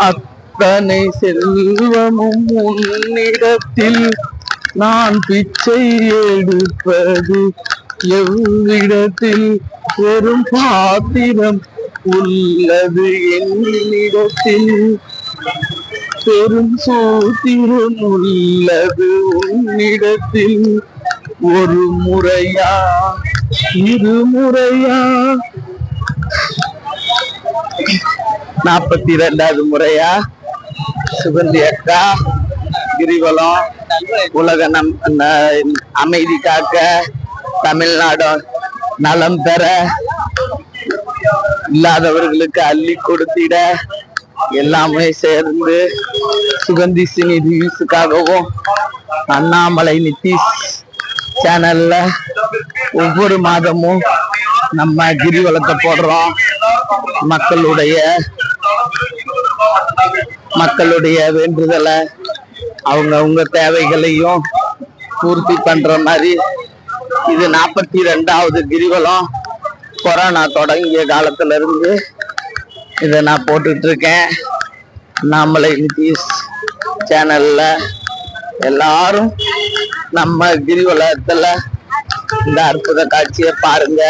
அத்தனை செல்வமும் உன்னிடத்தில் நான் பிச்சை எடுப்பது எவ்விடத்தில்? வெறும் பாத்திரம் உள்ளது என்னிடத்தில். பெரும் சூத்திரம் உள்ளது உன்னிடத்தில். ஒரு முறையா? இருமுறையா நாற்பத்தி ரெண்டாவது முறையா? சுகந்தி அக்கா கிரிவலம் உலக நம் அமைதி காக்க தமிழ்நாடு நலம் பெற இல்லாதவர்களுக்கு அள்ளி கொடுத்திட எல்லாமே சேர்ந்து சுகந்தி சினி ரிவ்யூஸுக்காகவும் அண்ணாமலை நிதிஷ் சேனல்ல ஒவ்வொரு மாதமும் நம்ம கிரிவலத்தை போடுறோம். மக்களுடைய மக்களுடைய வேண்டுதலை அவங்க அவங்க தேவைகளையும் பூர்த்தி பண்ற மாதிரி இது நாற்பத்தி ரெண்டாவது கிரிவலம். கொரோனா தொடங்கிய காலத்துல இருந்து இதை நான் போட்டுட்டு இருக்கேன் நாமளை நிதிஷ் சேனல்ல எல்லாரும் நம்ம கிரிவலத்துல இந்த அற்புத காட்சியை பாருங்க.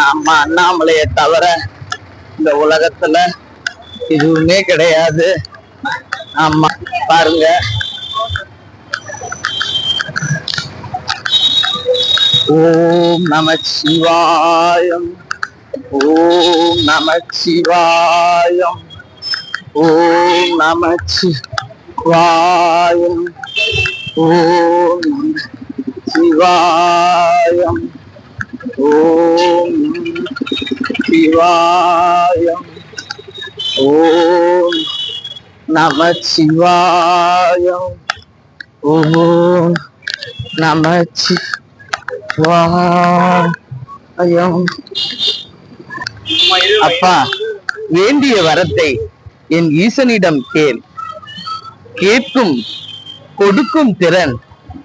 நம்ம அண்ணாமலையை தவிர இந்த உலகத்துல எதுவுமே கிடையாது. ஆமா பாருங்க. ஓம் நம சிவாயம். ஓம் நம சிவாயம். ஓம் நம சிவாயம். ஓம் நம சிவாயம். ஓம் சிவாயம். ஓம் நம சிவாயம். ஓம் நம சிவாயம். அப்பா வேண்டிய வரத்தை என் ஈசனிடம் கேள். கேட்கும் கொடுக்கும் திறன்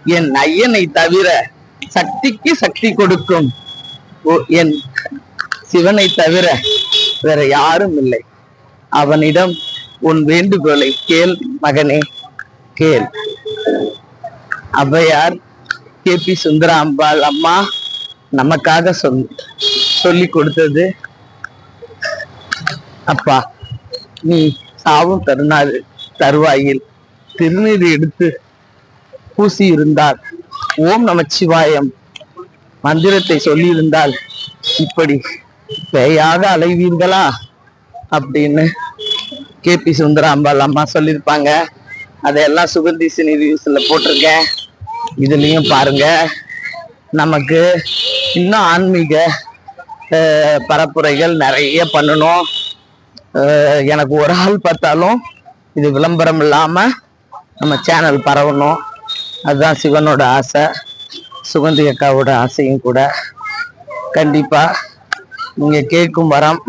என் ஐயனை தவிர சக்திக்கு சக்தி கொடுக்கும். என் சிவனை தவிர வேற யாரும் இல்லை அவனிடம் உன் வேண்டுகோளை கேள் மகனே கேள். அவ்வையார் கே. பி. சுந்தராம்பாள் அம்மா நமக்காக சொல் சொல்லி கொடுத்தது. அப்பா நீ சாவும் தருநாள் தருவாயில் திருநீர் எடுத்து பூசி இருந்தால் ஓம் நமச்சிவாயம். மந்திரத்தை சொல்லியிருந்தால் இப்படி பேயாக அலைவீர்களா? அப்படின்னு கே பி சுந்தராம்பாள் அம்மா சொல்லியிருப்பாங்க. அதையெல்லாம் சுகந்தி சினி போட்டிருக்கேன். இதுலேயும் பாருங்க. நமக்கு இன்னும் ஆன்மீக பரப்புரைகள் நிறைய பண்ணணும். எனக்கு ஒரு ஆள் பார்த்தாலும் இது விளம்பரம் இல்லாமல் நம்ம சேனல் பரவணும். அதுதான் சிவனோட ஆசை. சுகந்தி அக்காவோட ஆசையும் கூட. கண்டிப்பாக நீங்க கேட்கும் வரம்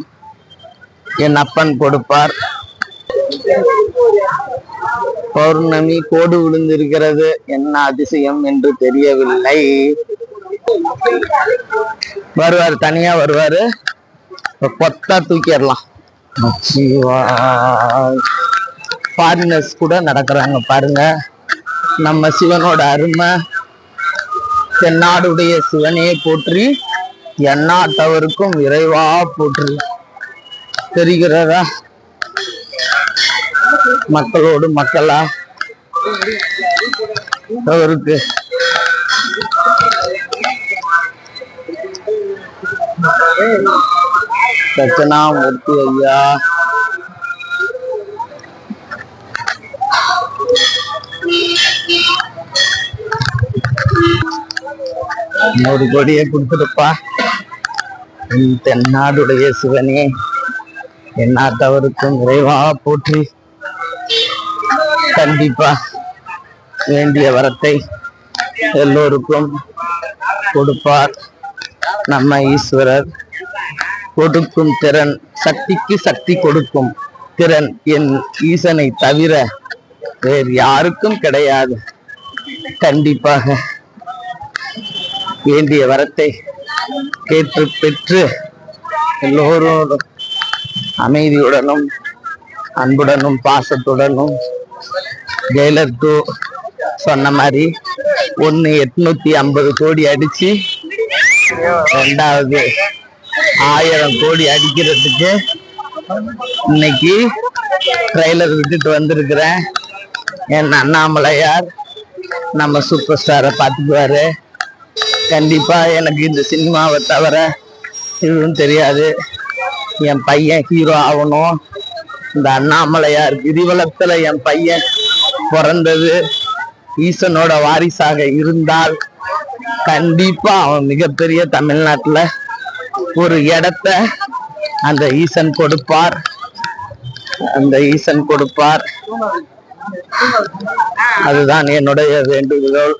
என் அப்பன் கொடுப்பார். பௌர்ணமி கோடு விழுந்திருக்கிறது. என்ன அதிசயம் என்று தெரியவில்லை. வருவார் தனியா வருவாரு. கொத்தா தூக்கிடலாம். ஃபாரினர்ஸ் கூட நடக்கிறாங்க பாருங்க. நம்ம சிவனோட அருமை. தென்னாடுடைய சிவனையே போற்றி எண்ணாட்டவருக்கும் விரைவா போற்று. தெரிகிறதா? மக்களோடு மக்களா? அவருக்கு தட்சணாமூர்த்தி ஐயா. நூறு கோடியை கொடுத்துருப்பா. தென்னாடுடைய சிவனே தவறுக்கும் விரைவா போற்றி. கண்டிப்பா வேண்டிய வரத்தை எல்லோருக்கும் கொடுப்பார் நம்ம ஈஸ்வரர். கொடுக்கும் திறன் சக்திக்கு சக்தி கொடுக்கும் திறன் என் ஈசனை தவிர வேறு யாருக்கும் கிடையாது. கண்டிப்பாக வேண்டிய வரத்தை கேட்டு பெற்று எல்லோரோடும் அமைதியுடனும் அன்புடனும் பாசத்துடனும் ஜெயலர் டூ சொன்ன மாதிரி ஒன்று எட்நூத்தி ஐம்பது கோடி அடிச்சு ரெண்டாவது ஆயிரம் கோடி அடிக்கிறதுக்கு இன்னைக்கு ட்ரெய்லர் விட்டுட்டு வந்திருக்கிறேன். என் அண்ணாமலையார் நம்ம சூப்பர் ஸ்டாரை பார்த்துக்குவாரு. கண்டிப்பாக எனக்கு இந்த சினிமாவை தவிர இதுவும் தெரியாது. என் பையன் ஹீரோ ஆகணும். இந்த அண்ணாமலையார் கிரிவலத்தில் என் பையன் பிறந்தது. ஈசனோட வாரிசாக இருந்தால் கண்டிப்பா அவன் மிகப்பெரிய தமிழ்நாட்டுல ஒரு இடத்த அந்த ஈசன் கொடுப்பார். அந்த ஈசன் கொடுப்பார். அதுதான் என்னுடைய வேண்டுகோள்.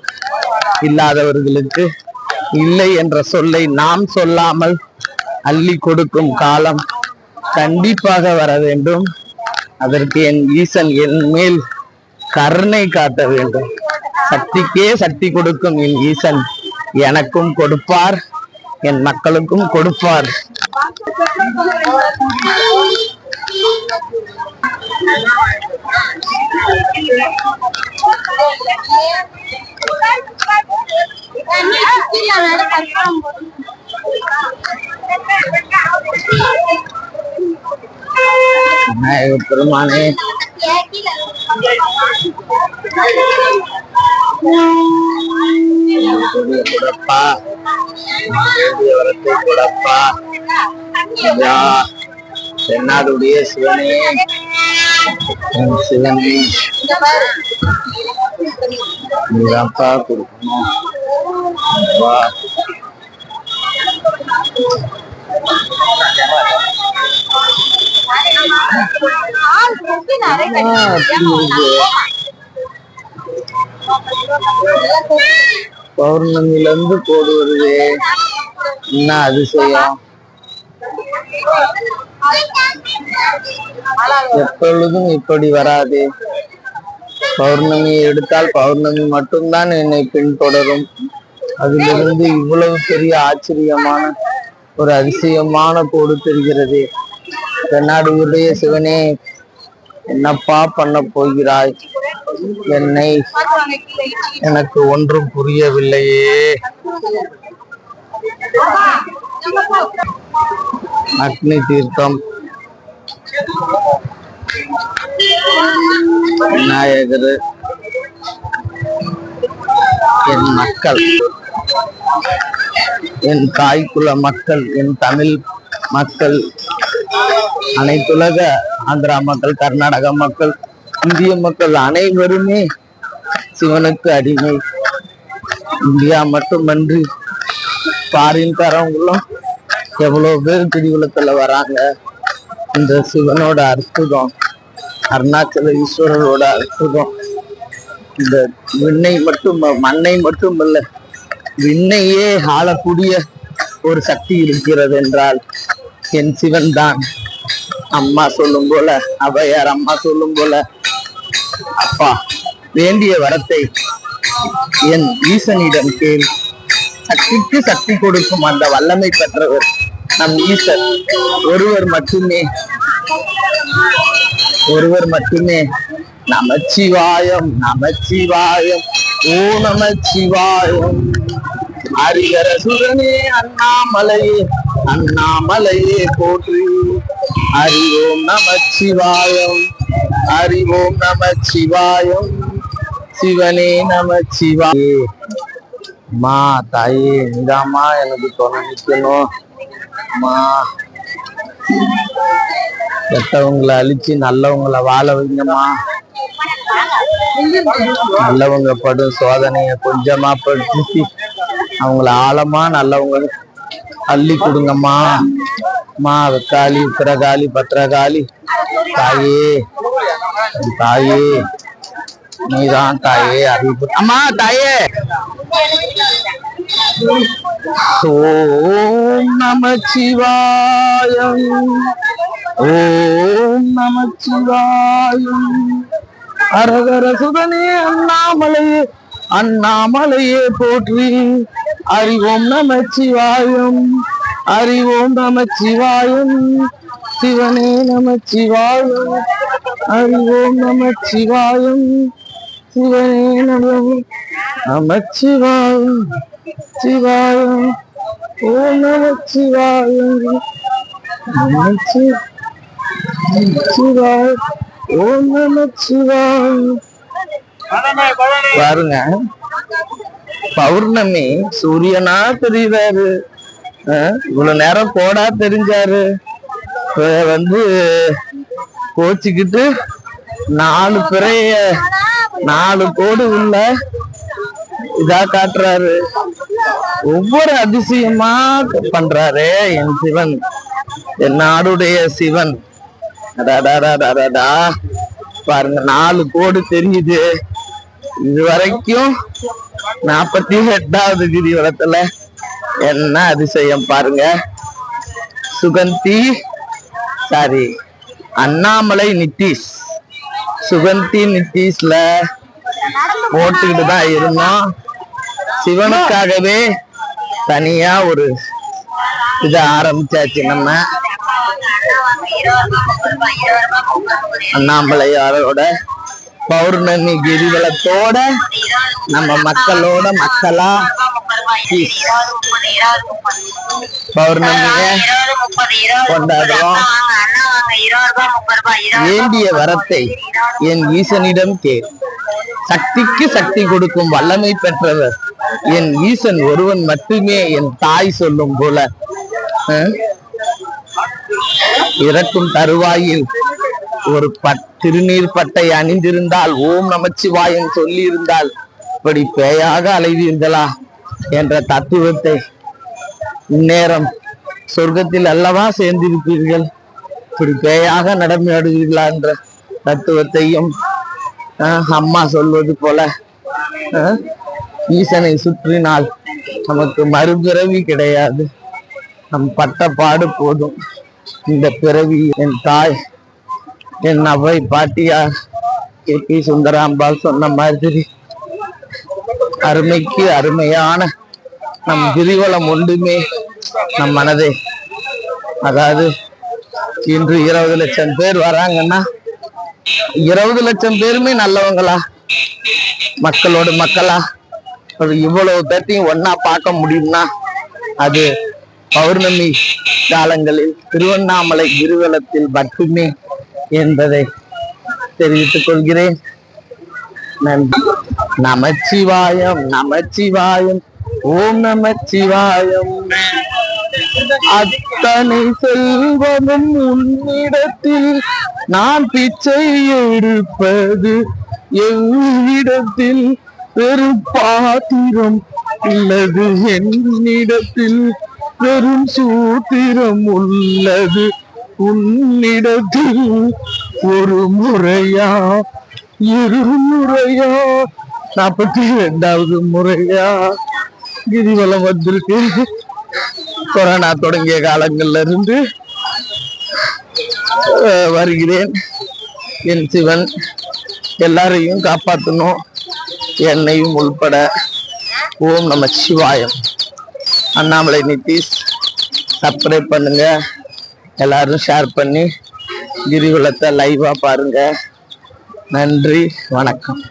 இல்லாதவர்களுக்கு இல்லை என்ற சொல்லை நாம் சொல்லாமல் அள்ளி கொடுக்கும் காலம் கண்டிப்பாக வர வேண்டும். அதற்கு என் ஈசன் என் மேல் கருணை காட்ட வேண்டும். சக்திக்கே சக்தி கொடுக்கும் என் ஈசன். எனக்கும் கொடுப்பார் என் மக்களுக்கும் கொடுப்பார். விநாயகர் பெருமானே கொடிய குடப்பா வேண்டிய வரத்தை குடப்பா ஐயா தென்னாடுடைய சிவனே என் சிவனே நீதான்ப்பா கொடுக்கணும். வா. பௌர்ணமில இருந்து கோடு வருது. என்ன அதிசயம்? எப்பொழுதும் இப்படி வராது. பௌர்ணமி எடுத்தால் பௌர்ணமி மட்டும்தான் என்னை பின்தொடரும். அதிலிருந்து இவ்வளவு பெரிய ஆச்சரியமான ஒரு அதிசயமான கோடு தெரிகிறது. தென்னாடுடைய சிவனே என்னப்பா பண்ண போகிறாய்? என்னை எனக்கு ஒன்றும் புரியவில்லையே. அக்னி தீர்த்தம். விநாயகர் என் மக்கள் என் தாய்க்குல மக்கள் என் தமிழ் மக்கள் அனைத்துலக ஆந்திரா மக்கள் கர்நாடக மக்கள் இந்திய மக்கள் அனைவருமே சிவனுக்கு அடிமை. இந்தியா மட்டுமன்றி பாரின்காரவங்களும் எவ்வளோ பேர் கிரிவலத்துல வராங்க. இந்த சிவனோட அற்புதம். அருணாச்சல ஈஸ்வரரோட அற்புதம். இந்த விண்ணை மட்டும் மண்ணை மட்டுமல்ல விண்ணையே ஆளக்கூடிய ஒரு சக்தி இருக்கிறது என்றால் என் சிவன் தான். அம்மா சொல்லும் போல அவையார் அம்மா சொல்லும் போல அப்பா வேண்டிய வரத்தை என் ஈசனிடம் கேள். சக்திக்கு சக்தி கொடுக்கும் அந்த வல்லமை பெற்றவர் நம் ஈசன். ஒருவர் மட்டுமே ஒருவர் மட்டுமே. நமச்சிவாயம் நமச்சிவாயம் ஓ நமச்சிவாயம். ஹரிகர சுரனே அண்ணாமலையே அண்ணாமலையே போற்றி. ஹரி ஓம் நமச்சிவாயம் ஹரி ஓம் நமச்சிவாயம் சிவனே நமச்சிவாயே. மா தாயே நீதாம்மா எனக்கு துணை மா. கெட்டவங்களை அழிச்சு நல்லவங்களை வாழ வைங்கம்மா. நல்லவங்க படும் சோதனைய கொஞ்சமா படுத்தி அவங்கள ஆழமா நல்லவங்க அள்ளி கொடுங்கம்மா. மா வெக்காளி உத்திரகாளி பத்திரகாளி தாயே தாயே நீதான் தாயே அறிவு அம்மா தாயே. ஓம் நமச்சிவாயம் ஓம் நமச்சிவாயம். அரகர சுதனே அண்ணாமலையே அண்ணாமலையே போற்றி. அறிவோம் நமச்சிவாயம் அறிவோம் நமச்சிவாயம். சிவனே நமச்சிவாயம் அறிவோம் நம சிவனே நம நமச்சிவாயம் சிவாயம். ஓம் நமச்சிவாயம். சிவாயம் நமச்சி சிவாய் ஓம் நம பாருங்க. பௌர்ணமி சூரியனா தெரியுறாரு இவ்வளவு நேரம் கோடா தெரிஞ்சாரு. வந்து கோச்சிக்கிட்டு நாலு பிறைய நாலு கோடு உள்ள இதா காட்டுறாரு. ஒவ்வொரு அதிசயமா பண்றாரே என் சிவன் என் நாடுடைய சிவன். அடாடாடாடாடா. பாருங்க நாலு கோடு தெரியுது. இது வரைக்கும் நாற்பத்தி எட்டாவது கிரிவலத்துல என்ன அதிசயம் பாருங்க. சுகந்தி சாரி அண்ணாமலை நித்திஷ் சுகந்தி நித்தீஷ்ல போட்டுக்கிட்டு தான் இருந்தோம். சிவனுக்காகவே தனியா ஒரு இத ஆரம்பிச்சாச்சு நம்ம. அண்ணாமலையாரோட பௌர்ணமி கிரிவலத்தோட நம்ம மக்களோட மக்களா? பௌர்ணமிய கொண்டாடுறோம். வேண்டிய வரத்தை என் ஈசனிடம் கேள். சக்திக்கு சக்தி கொடுக்கும் வல்லமை பெற்றவர். என் ஈசன் ஒருவன் மட்டுமே என் தாய் சொல்லும் போல. இறக்கும் தருவாயில் ஒரு பட் திருநீர் பட்டை அணிந்திருந்தால் ஓம் நமச்சிவாயன் சொல்லி இருந்தால் இப்படி பேயாக அலைவீர்களா என்ற தத்துவத்தை இந்நேரம் சொர்க்கத்தில் அல்லவா சேர்ந்திருப்பீர்கள்? இப்படி பேயாக நடமையாடுவீர்களா என்ற தத்துவத்தையும் ஆஹ், அம்மா சொல்வது போல ஈசனை சுற்றினால் நமக்கு மறுபிறவி கிடையாது. நம் பட்ட பாடு போதும். இந்த பிறவி என் தாய் என் அவை பாட்டியார். K P. சுந்தராம்பாள் சொன்ன மாதிரி அருமைக்கு அருமையான நம் கிரிவலம் ஒன்றுமே நம் மனதே. அதாவது இன்று இருபது லட்சம் பேர் வராங்கன்னா இருபது லட்சம் பேருமே நல்லவங்களா? மக்களோட மக்களா? இவ்வளவு பேர்த்தையும் ஒன்னா பார்க்க முடியும்னா அது பௌர்ணமி காலங்களில் திருவண்ணாமலை கிருவலத்தில் மட்டுமே என்பதை தெரிவித்துக் கொள்கிறேன். நன்றி. நமச்சிவாயம் நமச்சிவாயம் ஓம் நமச்சிவாயம். அத்தனை செல்வமும் உன்னிடத்தில் நான் பிச்சை எடுப்பது எவ்விடத்தில்? பெரும் பாத்திரம் உள்ளது என்னிடத்தில். வெறும் சூத்திரம் உள்ளது. உன்னிடத்தில் ஒரு முறையா? இரு முறையா? நாற்பத்தி ரெண்டாவது முறையா? கிரிவலம் வந்திருக்கு. கொரோனா தொடங்கிய காலங்கள்ல இருந்து வருகிறேன். என் சிவன் எல்லாரையும் காப்பாற்றணும். என்னையும் உள்பட. ஓம் நம சிவாயம். அண்ணாமலை நிதிஷ் சப்ஸ்கிரைப் பண்ணுங்க. எல்லாரும் ஷேர் பண்ணி கிரிவலத்தை லைவாக பாருங்க. நன்றி வணக்கம்.